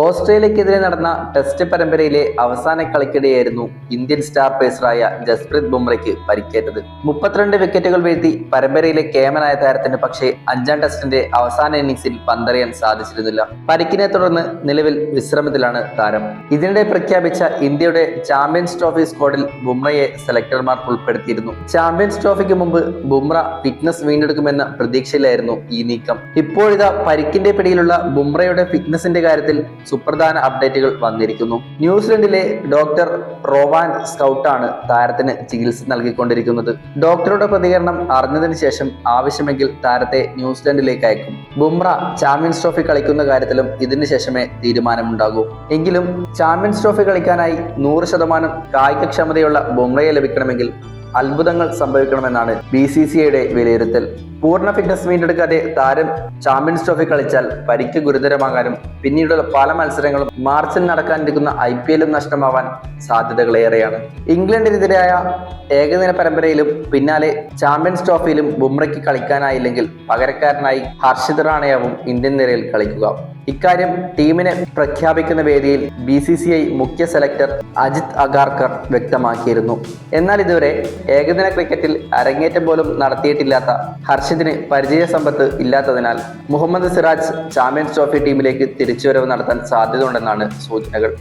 ഓസ്ട്രേലിയക്കെതിരെ നടന്ന ടെസ്റ്റ് പരമ്പരയിലെ അവസാന കളിക്കിടെയായിരുന്നു ഇന്ത്യൻ സ്റ്റാർ പേസറായ ജസ്പ്രീത് ബുംറയ്ക്ക് പരിക്കേറ്റത്. മുപ്പത്തിരണ്ട് വിക്കറ്റുകൾ വീഴ്ത്തി പരമ്പരയിലെ കേമനായ താരത്തിന് പക്ഷേ അഞ്ചാം ടെസ്റ്റിന്റെ അവസാന ഇന്നിംഗ്സിൽ പന്തറിയാൻ സാധിച്ചിരുന്നില്ല. പരിക്കിനെ തുടർന്ന് നിലവിൽ വിശ്രമത്തിലാണ് താരം. ഇതിനിടെ പ്രഖ്യാപിച്ച ഇന്ത്യയുടെ ചാമ്പ്യൻസ് ട്രോഫി സ്ക്വാഡിൽ ബുംറയെ സെലക്ടർമാർ ഉൾപ്പെടുത്തിയിരുന്നു. ചാമ്പ്യൻസ് ട്രോഫിക്ക് മുമ്പ് ബുംറ ഫിറ്റ്നസ് വീണ്ടെടുക്കുമെന്ന പ്രതീക്ഷയിലായിരുന്നു ഈ നീക്കം. ഇപ്പോഴിതാ പരിക്കിന്റെ പിടിയിലുള്ള ബുംറയുടെ ഫിറ്റ്നസിന്റെ കാര്യത്തിൽ സുപ്രധാന അപ്ഡേറ്റുകൾ വന്നിരിക്കുന്നു. ന്യൂസിലൻഡിലെ ഡോക്ടർ റോവാൻ സ്കൗട്ടാണ് താരത്തിന് ചികിത്സ നൽകിക്കൊണ്ടിരിക്കുന്നത്. ഡോക്ടറുടെ പ്രതികരണം അറിഞ്ഞതിന് ശേഷം ആവശ്യമെങ്കിൽ താരത്തെ ന്യൂസിലൻഡിലേക്ക് അയക്കും. ബുംറ ചാമ്പ്യൻസ് ട്രോഫി കളിക്കുന്ന കാര്യത്തിലും ഇതിന് ശേഷമേ തീരുമാനമുണ്ടാകൂ. എങ്കിലും ചാമ്പ്യൻസ് ട്രോഫി കളിക്കാനായി നൂറ് ശതമാനം കായികക്ഷമതയുള്ള ബുംറയെ ലഭിക്കണമെങ്കിൽ അത്ഭുതങ്ങൾ സംഭവിക്കണമെന്നാണ് ബി സി സി ഐയുടെ വിലയിരുത്തൽ. പൂർണ ഫിറ്റ്നസ് വീണ്ടെടുക്കാതെ താരം ചാമ്പ്യൻസ് ട്രോഫി കളിച്ചാൽ പരിക്ക് ഗുരുതരമാകാനും പിന്നീടുള്ള പല മത്സരങ്ങളും മാർച്ചിൽ നടക്കാനിരിക്കുന്ന ഐ പി എല്ലും നഷ്ടമാവാൻ സാധ്യതകളേറെയാണ്. ഇംഗ്ലണ്ടിനെതിരായ ഏകദിന പരമ്പരയിലും പിന്നാലെ ചാമ്പ്യൻസ് ട്രോഫിയിലും ബുംറയ്ക്ക് കളിക്കാനായില്ലെങ്കിൽ പകരക്കാരനായി ഹർഷിത് റാണയാവും ഇന്ത്യൻ നിരയിൽ കളിക്കുക. ഇക്കാര്യം ടീമിനെ പ്രഖ്യാപിക്കുന്ന വേദിയിൽ ബി സി സി ഐ മുഖ്യ സെലക്ടർ അജിത് അഗാർക്കർ വ്യക്തമാക്കിയിരുന്നു. എന്നാൽ ഇതുവരെ ഏകദിന ക്രിക്കറ്റിൽ അരങ്ങേറ്റം പോലും നടത്തിയിട്ടില്ലാത്ത ഹർഷിന് പരിചയ സമ്പത്ത് ഇല്ലാത്തതിനാൽ മുഹമ്മദ് സിറാജ് ചാമ്പ്യൻസ് ട്രോഫി ടീമിലേക്ക് തിരിച്ചുവരവ് നടത്താൻ സാധ്യതയുണ്ടെന്നാണ് സൂചനകൾ.